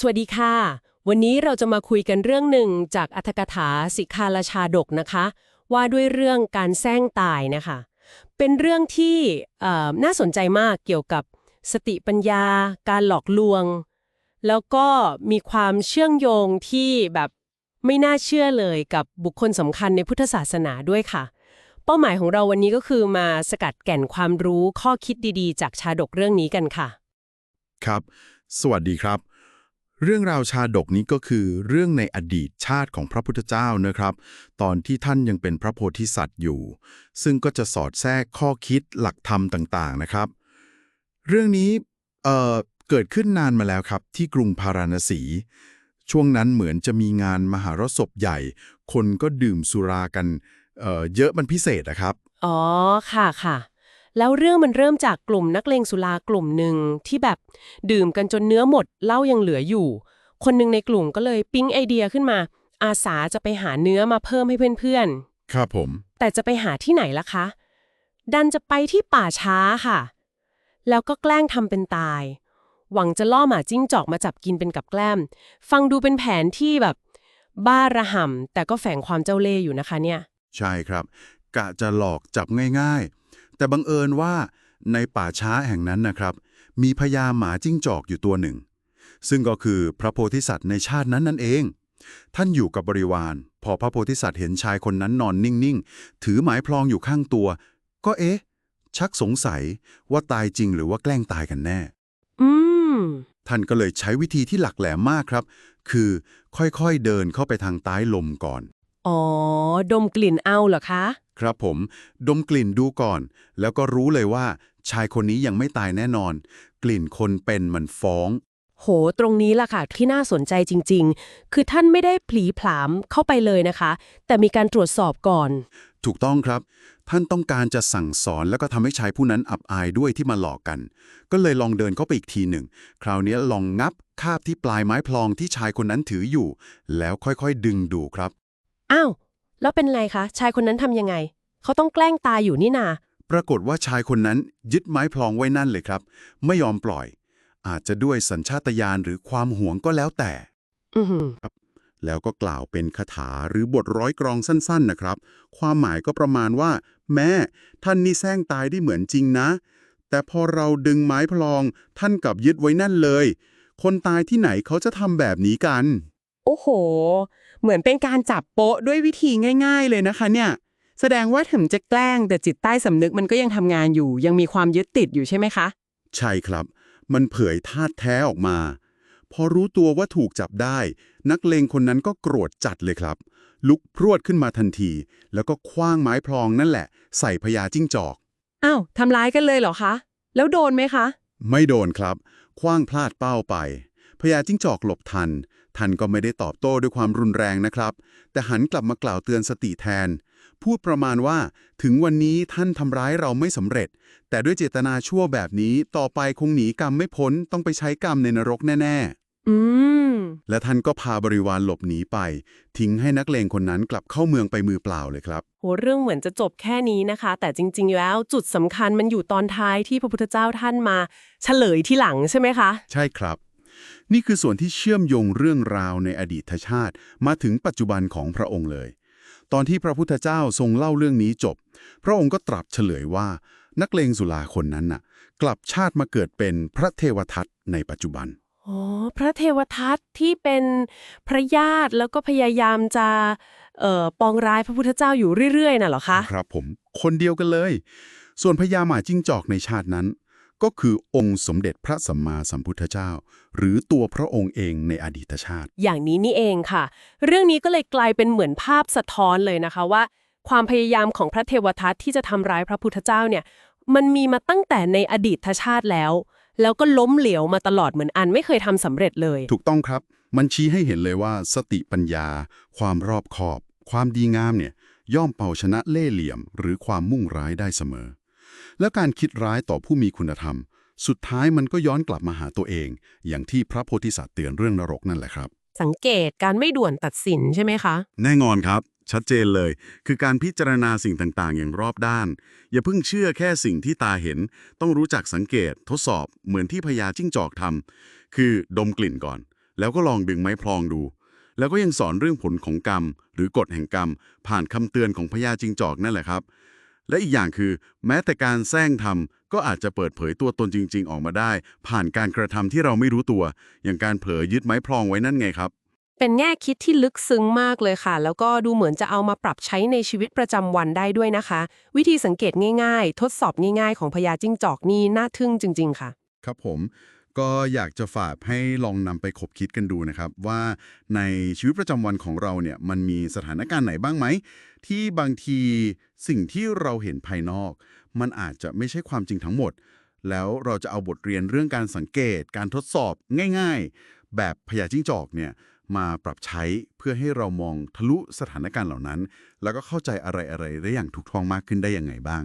สวัสดีค่ะ วันนี้เราจะมาคุยกันเรื่องหนึ่งจากอัธกถาสิกขาลชาดกนะคะ ว่าด้วยเรื่องการแซงตายนะคะ เป็นเรื่องที่น่าสนใจมากเกี่ยวกับสติปัญญา การหลอกลวง แล้วก็มีความเชื่องโยงที่แบบไม่น่าเชื่อเลยกับบุคคลสำคัญในพุทธศาสนาด้วยค่ะ เป้าหมายของเราวันนี้ก็คือมาสกัดแก่นความรู้ข้อคิดดีๆ จากชาดกเรื่องนี้กันค่ะ ครับ สวัสดีครับ เรื่องราวชาดกนี้ก็คือเรื่องในอดีตชาติของพระพุทธเจ้านะครับ ตอนที่ท่านยังเป็นพระโพธิสัตว์อยู่ ซึ่งก็จะสอดแทรกข้อคิดหลักธรรมต่างๆนะครับ เรื่องนี้เอ่อเกิดขึ้นนานมาแล้วครับ ที่กรุงพาราณสี ช่วงนั้นเหมือนจะมีงานมหารสพใหญ่ คนก็ดื่มสุรากันเอ่อเยอะมันพิเศษนะครับ อ๋อค่ะค่ะ แล้วเรื่องมันเริ่มจากกลุ่มนักเลงสุรากลุ่มหนึ่งที่แบบดื่มกันจนเนื้อหมดเหล้ายังเหลืออยู่ คนหนึ่งในกลุ่มก็เลยปิ๊งไอเดียขึ้นมา อาสาจะไปหาเนื้อมาเพิ่มให้เพื่อนครับผมๆแต่จะไปหาที่ไหนล่ะคะ ดันจะไปที่ป่าช้าค่ะ แล้วก็แกล้งทำเป็นตาย หวังจะล่อหมาจิ้งจอกมาจับกินเป็นกับแกล้ม ฟังดูเป็นแผนที่แบบ บ้าระห่ำแต่ก็แฝงความเจ้าเล่ห์อยู่นะคะเนี่ย ใช่ครับ กะจะหลอกจับง่ายๆ แต่บังเอิญว่าในป่าช้าแห่งนั้นนะครับ มีพญาหมาจิ้งจอกอยู่ตัวหนึ่ง ซึ่งก็คือพระโพธิสัตว์ในชาตินั้นนั่นเอง ท่านอยู่กับบริวาร พอพระโพธิสัตว์เห็นชายคนนั้นนอนนิ่งๆ ถือไม้พลองอยู่ข้างตัว ก็เอ๊ะ ชักสงสัยว่าตายจริงหรือว่าแกล้งตายกันแน่ อืม ท่านก็เลยใช้วิธีที่หลักแหลมมากครับ คือค่อยๆเดินเข้าไปทางใต้ลมก่อน อ๋อ ดมกลิ่นเอาเหรอคะ ครับผม ดมกลิ่นดูก่อน แล้วก็รู้เลยว่า ชายคนนี้ยังไม่ตายแน่นอน กลิ่นคนเป็นมันฟ้อง โห ตรงนี้ล่ะค่ะ ที่น่าสนใจจริง ๆ คือท่านไม่ได้ผลีผลามเข้าไปเลยนะคะ แต่มีการตรวจสอบก่อน ถูกต้องครับ ท่านต้องการจะสั่งสอนแล้วก็ทำให้ชายผู้นั้นอับอายด้วยที่มาหลอกกัน ก็เลยลองเดินเข้าไปอีกทีหนึ่ง คราวนี้ลองงับคาบที่ปลายไม้พลองที่ชายคนนั้นถืออยู่ แล้วค่อยๆ ดึงดูครับ อ้าว แล้วเป็นไงคะ ชายคนนั้นทำยังไง เขาต้องแกล้งตายอยู่นี่นา ปรากฏว่าชายคนนั้นยึดไม้พลองไว้นั่นเลยครับ ไม่ยอมปล่อย อาจจะด้วยสัญชาตญาณหรือความหวงก็แล้วแต่ อือหือแล้วก็กล่าวเป็นคาถาหรือบทร้อยกรองสั้นๆนะครับ ความหมายก็ประมาณว่า แม่ท่านนี่แซงตายได้เหมือนจริงนะ แต่พอเราดึงไม้พลอง ท่านกลับยึดไว้นั่นเลย คนตายที่ไหนเขาจะทำแบบนี้กัน โอ้โห เหมือนเป็นการจับโป๊ะด้วยวิธีง่าย ๆ เลยนะคะเนี่ย แสดงว่าถึงจะแกล้งแต่จิตใต้สำนึกมันก็ยังทำงานอยู่ ยังมีความยึดติดอยู่ใช่ไหมคะ ใช่ครับ มันเผยธาตุแท้ออกมา พอรู้ตัวว่าถูกจับได้ นักเลงคนนั้นก็โกรธจัดเลยครับ ลุกพรวดขึ้นมาทันที แล้วก็คว้างไม้พลองนั่นแหละ ใส่พญาจิ้งจอก อ้าวทำร้ายกันเลยเหรอคะ แล้วโดนไหมคะ ไม่โดนครับ คว้างพลาดเป้าไปพญาจิ้งจอกหลบทัน ท่านก็ไม่ได้ตอบโต้ด้วยความรุนแรงนะครับ แต่หันกลับมากล่าวเตือนสติแทน พูดประมาณว่าถึงวันนี้ท่านทำร้ายเราไม่สำเร็จ แต่ด้วยเจตนาชั่วแบบนี้ต่อไปคงหนีกรรมไม่พ้นต้องไปใช้กรรมในนรกแน่อืมๆและท่านก็พาบริวารหลบหนีไป ทิ้งให้นักเลงคนนั้นกลับเข้าเมืองไปมือเปล่าเลยครับ โหเรื่องเหมือนจะจบแค่นี้นะคะ แต่จริง ๆ แล้วจุดสำคัญมันอยู่ตอนท้ายที่พระพุทธเจ้าท่านมา เฉลยที่หลังใช่ไหมคะ ใช่ครับ นี่คือส่วนที่เชื่อมโยงเรื่องราวในอดีตชาติ มาถึงปัจจุบันของพระองค์เลย ตอนที่พระพุทธเจ้าทรงเล่าเรื่องนี้จบ พระองค์ก็ตรัสเฉลยว่า นักเลงสุลาคนนั้นน่ะ กลับชาติมาเกิดเป็นพระเทวทัตในปัจจุบันอ๋อพระเทวทัตที่เป็นพระญาติแล้วก็พยายามจะเอ่อปองร้ายพระพุทธเจ้าอยู่เรื่อยๆน่ะเหรอคะ ครับผม คนเดียวกันเลย ส่วนพญาหมาจิ้งจอกในชาตินั้น ก็คือองค์สมเด็จพระสัมมาสัมพุทธเจ้า หรือตัวพระองค์เองในอดีตชาติ อย่างนี้นี่เองค่ะ เรื่องนี้ก็เลยกลายเป็นเหมือนภาพสะท้อนเลยนะคะว่า ความพยายามของพระเทวทัตที่จะทำร้ายพระพุทธเจ้าเนี่ย มันมีมาตั้งแต่ในอดีตชาติแล้ว แล้วก็ล้มเหลวมาตลอดเหมือนอันไม่เคยทำสำเร็จเลย ถูกต้องครับ มันชี้ให้เห็นเลยว่าสติปัญญา ความรอบคอบ ความดีงามเนี่ยย่อมเป่าชนะเล่ห์เหลี่ยม หรือความมุ่งร้ายได้เสมอ แล้วการคิดร้ายต่อผู้มีคุณธรรม สุดท้ายมันก็ย้อนกลับมาหาตัวเอง อย่างที่พระโพธิสัตว์เตือนเรื่องนรกนั่นแหละครับ สังเกตการไม่ด่วนตัดสินใช่ไหมคะ แน่นอนครับ ชัดเจนเลย คือการพิจารณาสิ่งต่างๆ อย่างรอบด้าน อย่าเพิ่งเชื่อแค่สิ่งที่ตาเห็น ต้องรู้จักสังเกต ทดสอบเหมือนที่พญาจิ้งจอกทำคือดมกลิ่นก่อน แล้วก็ลองดึงไม้พลองดูแล้วก็ยังสอนเรื่องผลของกรรม หรือกฎแห่งกรรม ผ่านคำเตือนของพญาจิงจอกนั่นแหละครับ และอีกอย่างคือ แม้แต่การแซงทำก็อาจจะเปิดเผยตัวตนจริง ๆ ออกมาได้ ผ่านการกระทำที่เราไม่รู้ตัว อย่างการเผลอยึดไม้พลองไว้นั่นไงครับ เป็นแง่คิดที่ลึกซึ้งมากเลยค่ะ แล้วก็ดูเหมือนจะเอามาปรับใช้ในชีวิตประจำวันได้ด้วยนะคะ วิธีสังเกตง่าย ๆ ทดสอบง่าย ๆ ของพญาจิ้งจอกนี่น่าทึ่งจริง ๆ ค่ะ ครับผม ก็อยากจะฝากให้ลองนำไปคบคิดกันดูนะครับ ว่าในชีวิตประจำวันของเราเนี่ยมันมีสถานการณ์ไหนบ้างไหม ที่บางทีสิ่งที่เราเห็นภายนอก มันอาจจะไม่ใช่ความจริงทั้งหมด แล้วเราจะเอาบทเรียนเรื่องการสังเกต การทดสอบง่าย ๆ แบบพยาจิ้งจอกเนี่ยมาปรับใช้เพื่อให้เรามองทะลุสถานการณ์เหล่านั้น แล้วก็เข้าใจอะไรๆได้อย่างถูกต้องมากขึ้นได้ยังไงบ้าง